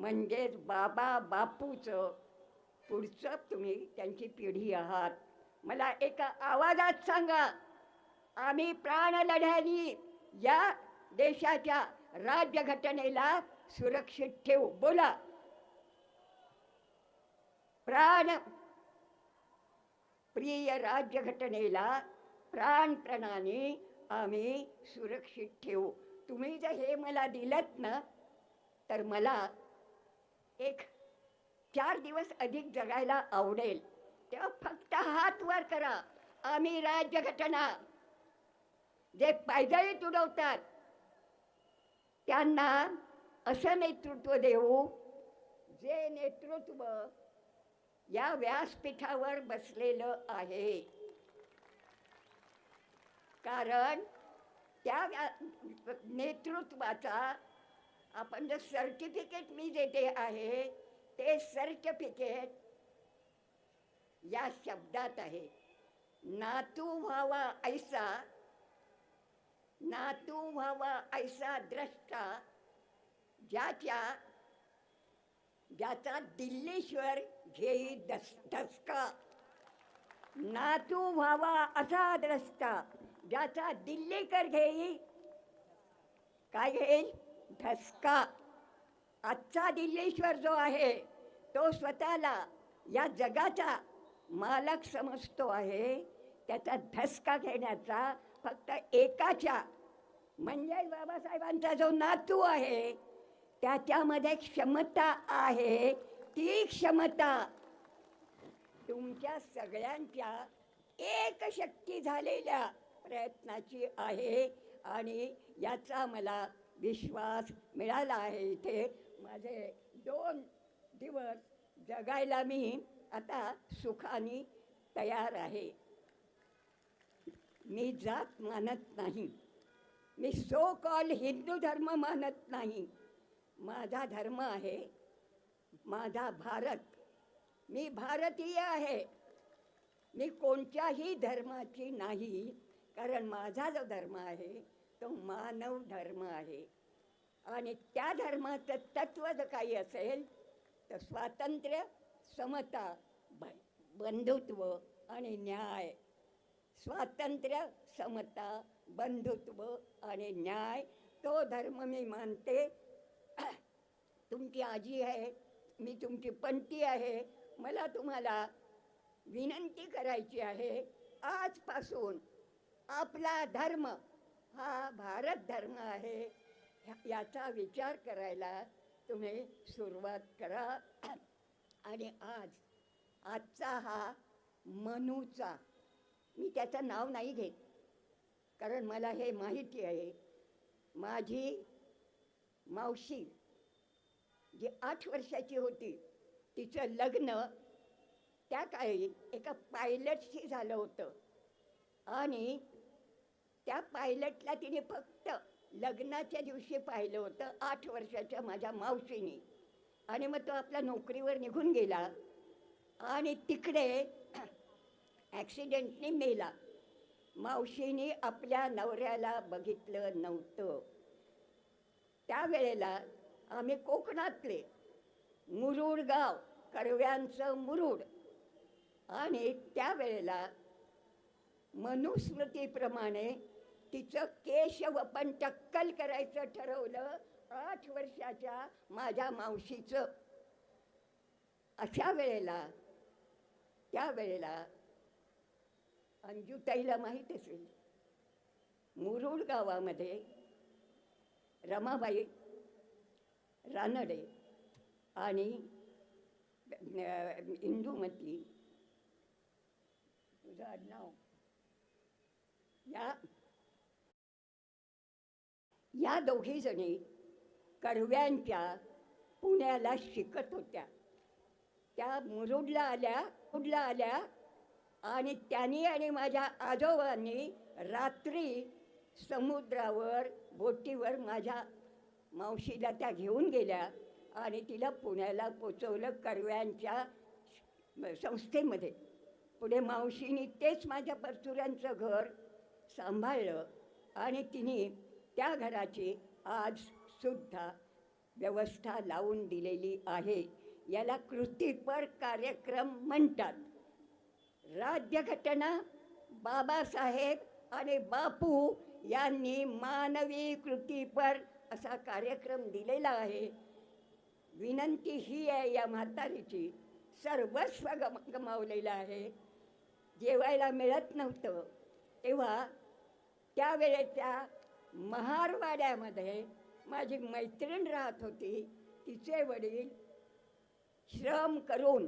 म्हणजेच बाबा बापूचं पुढचं तुम्ही त्यांची पिढी आहात. मला एका आवाजात सांगा आम्ही प्राण लढ्यानी या देशाच्या राज्यघटनेला सुरक्षित ठेवू. बोला. प्राण प्रिय राज्यघटनेला प्राणप्रणाने आम्ही सुरक्षित ठेवू. तुम्ही जर हे मला दिलत ना तर मला एक चार दिवस अधिक जगायला आवडेल. तेव्हा फक्त हात वर करा. आम्ही राज्यघटना जे पायदळी तुडवतात त्यांना असं नेतृत्व देऊ जे नेतृत्व या व्यासपीठावर बसलेलं आहे. कारण त्या व्या- नेतृत्वाचा आपण जे सर्टिफिकेट मी देते आहे ते सर्टिफिकेट या शब्दात आहे. नातू व्हावा ऐसा नातू व्हावा ऐसा द्रष्टा ज्याच्या ज्याचा दिल्लीश्वर घेई दस धसका. नातू व्हावा असा द्रष्टा ज्याचा दिल्लीकर घेई काय घेईल? ठसका आजचा दिल्लीश्वर जो आहे तो स्वतःला या जगाचा मालक समजतो आहे. त्याचा धसका घेण्याचा फक्त एकाच्या म्हणजे बाबासाहेबांचा जो नातू आहे त्याच्यामध्ये क्षमता आहे. ती क्षमता तुमच्या सगळ्यांच्या एक शक्ती झालेल्या प्रयत्नाची आहे. आणि याचा मला विश्वास मिळाला आहे इथे. माझे दोन दिवस जगायला मी आता सुखाने तयार आहे. मी जात मानत नाही. मी सो कॉल हिंदू धर्म मानत नाही. माझा धर्म आहे माझा भारत. मी भारतीय आहे. मी कोणत्याही धर्माची नाही कारण माझा जो धर्म आहे तो मानव धर्म आहे. आणि त्या धर्माचं तत्व जर काही असेल तर स्वातंत्र्य समता ब बंधुत्व आणि न्याय. स्वातंत्र्य समता बंधुत्व आणि न्याय तो धर्म मी मानते. तुमची आजी आहे मी तुमची पंटी आहे मला तुम्हाला विनंती करायची आहे आजपासून आपला धर्म हा भारत धर्म आहे. ह्या- याचा विचार करायला तुम्ही सुरुवात करा. आणि आज आजचा हा मनूचा मी त्याचं नाव नाही घेत कारण मला हे माहिती आहे. माझी मावशी जी आठ वर्षाची होती तिचं लग्न त्या काळी एका पायलटशी झालं होतं. आणि त्या पायलटला तिने फक्त लग्नाच्या दिवशी पाहिलं होतं आठ वर्षाच्या माझ्या मावशीने. आणि मग तो आपल्या नोकरीवर निघून गेला आणि तिकडे ॲक्सिडेंटने मेला. मावशीने आपल्या नवऱ्याला बघितलं नव्हतं. त्यावेळेला आम्ही कोकणातले मुरुड गाव कर्व्यांचं मुरुड. आणि त्यावेळेला मनुस्मृतीप्रमाणे तिचं केशवपन टक्कल करायचं ठरवलं आठ वर्षाच्या माझ्या मावशीचं. अशा वेळेला त्यावेळेला अंजुताईला माहीत असेल मुरुड गावामध्ये रमाबाई रानडे आणि इंदूमती तुझं आडनाव या या दोघीजणी कर्व्यांच्या कडव्यांच्या पुण्याला शिकत होत्या. त्या मुरुडला आल्या मुरुडला आल्या? आणि त्यांनी आणि माझ्या आजोबांनी रात्री समुद्रावर बोटीवर माझ्या मावशीला त्या घेऊन गेल्या आणि तिला पुण्याला पोचवलं कडव्यांच्या संस्थेमध्ये. पुढे मावशीने तेच माझ्या परचुऱ्यांचं घर सांभाळलं आणि तिने त्या घराची आज सुद्धा व्यवस्था लावून दिलेली आहे. याला कृतीपर कार्यक्रम म्हणतात. राज्यघटना बाबासाहेब आणि बापू यांनी मानवी कृतीपर असा कार्यक्रम दिलेला आहे. विनंती ही आहे या म्हातारीची. सर्वस्व गम गमावलेलं आहे. जेवायला मिळत नव्हतं. तेव्हा त्यावेळेच्या महारवाड्यामध्ये माझी मैत्रीण राहत होती. तिचे वडील श्रम करून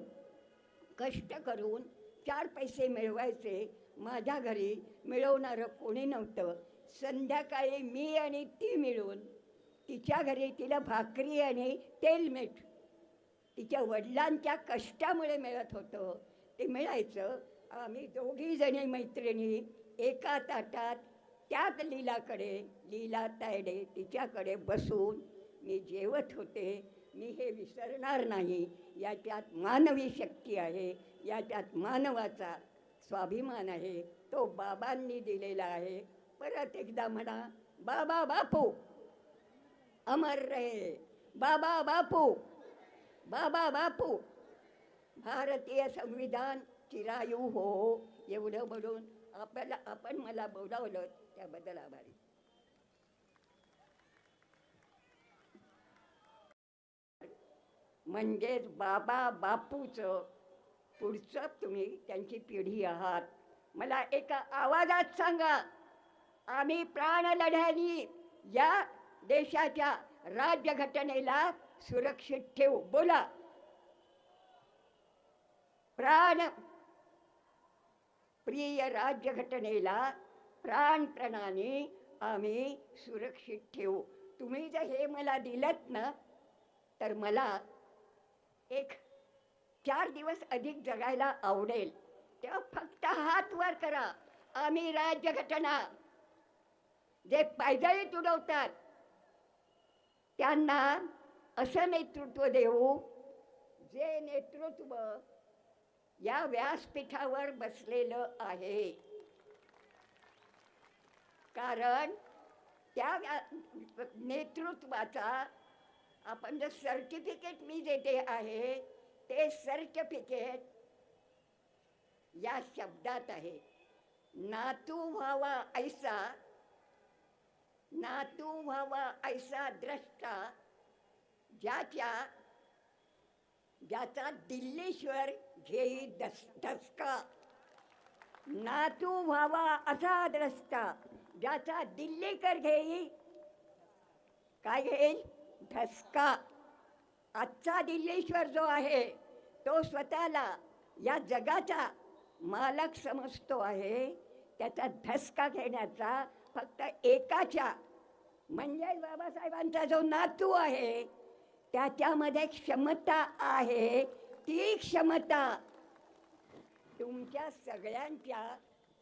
कष्ट करून चार पैसे मिळवायचे. माझ्या घरी मिळवणारं कोणी नव्हतं. संध्याकाळी मी आणि ती मिळून तिच्या घरी तिला भाकरी आणि तेलमीठ तिच्या वडिलांच्या कष्टामुळे मिळत होतं. ते मिळायचं. आम्ही दोघी जणी मैत्रिणी एका ताटात त्याच लीलाकडे लीला तायडे तिच्याकडे बसून मी जेवत होते. मी हे विसरणार नाही. याच्यात मानवी शक्ती आहे. याच्यात मानवाचा स्वाभिमान आहे. तो बाबांनी दिलेला आहे. परत एकदा म्हणा बाबा बापू अमर रे. बाबा बापू बाबा बापू. भारतीय संविधान चिरायू हो. एवढं म्हणून आपल्याला आपण मला बोलावलं. त्याबद्दल आभारी. म्हणजेच बाबा बापूचं पुढचं तुम्ही त्यांची पिढी आहात. मला एका आवाजात सांगा आम्ही प्राण लढ्यानी या देशाच्या राज्यघटनेला सुरक्षित ठेवू. बोला. प्राण प्रिय राज्यघटनेला प्राणप्रणाने आम्ही सुरक्षित ठेवू. तुम्ही जर हे मला दिलत ना तर मला एक चार दिवस अधिक जगायला आवडेल. तेव्हा फक्त हात वर करा. आम्ही राज्यघटना जे पायदळी तुडवतात त्यांना असं नेतृत्व देऊ जे नेतृत्व या व्यासपीठावर बसलेलं आहे. कारण त्या नेतृत्वाचा आपण जे सर्टिफिकेट मी देते आहे ते सर्टिफिकेट या शब्दात आहे. नातू व्हावा ऐसा नातू व्हावा ऐसा द्रष्टा ज्याच्या ज्याचा दिल्लीश्वर घेई दस धसका नातू व्हावा असा द्रष्टा. ज्याचा दिल्लीकर घेई. काय घेईल? धसका. आजचा दिल्लीश्वर जो आहे तो स्वतःला या जगाचा मालक समजतो आहे. त्याचा धसका घेण्याचा फक्त एकाच्या म्हणजे बाबासाहेबांचा जो नातू आहे त्याच्यामध्ये क्षमता आहे. ती क्षमता तुमच्या सगळ्यांच्या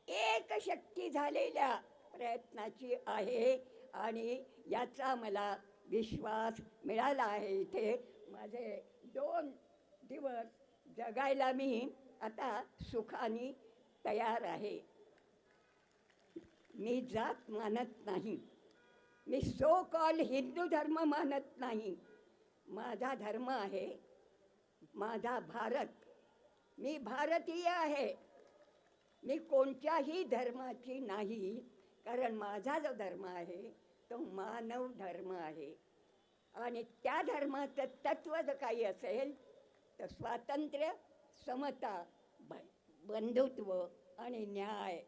एक शक्ती झालेल्या प्रयत्नाची आहे आणि याचा मला विश्वास मिळाला आहे इथे. माझे दोन दिवस जगायला मी आता सुखाने तयार आहे. मी जात मानत नाही. मी सो कॉल हिंदू धर्म मानत नाही. माझा धर्म आहे माझा भारत. मी भारतीय आहे. मी कोणत्याही धर्माची नाही. कारण माझा जो धर्म आहे तो मानव धर्म आहे. आणि त्या धर्माचं तत्त्व जर काही असेल तर स्वातंत्र्य समता ब बंधुत्व आणि न्याय.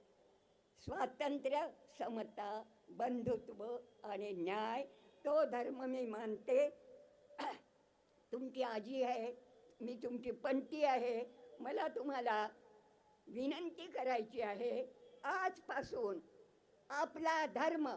स्वातंत्र्य समता बंधुत्व आणि न्याय तो धर्म मी मानते. तुमची आजी आहे मी तुमची पंती आहे. मला तुम्हाला विनंती करायची आहे आजपासून आपला धर्म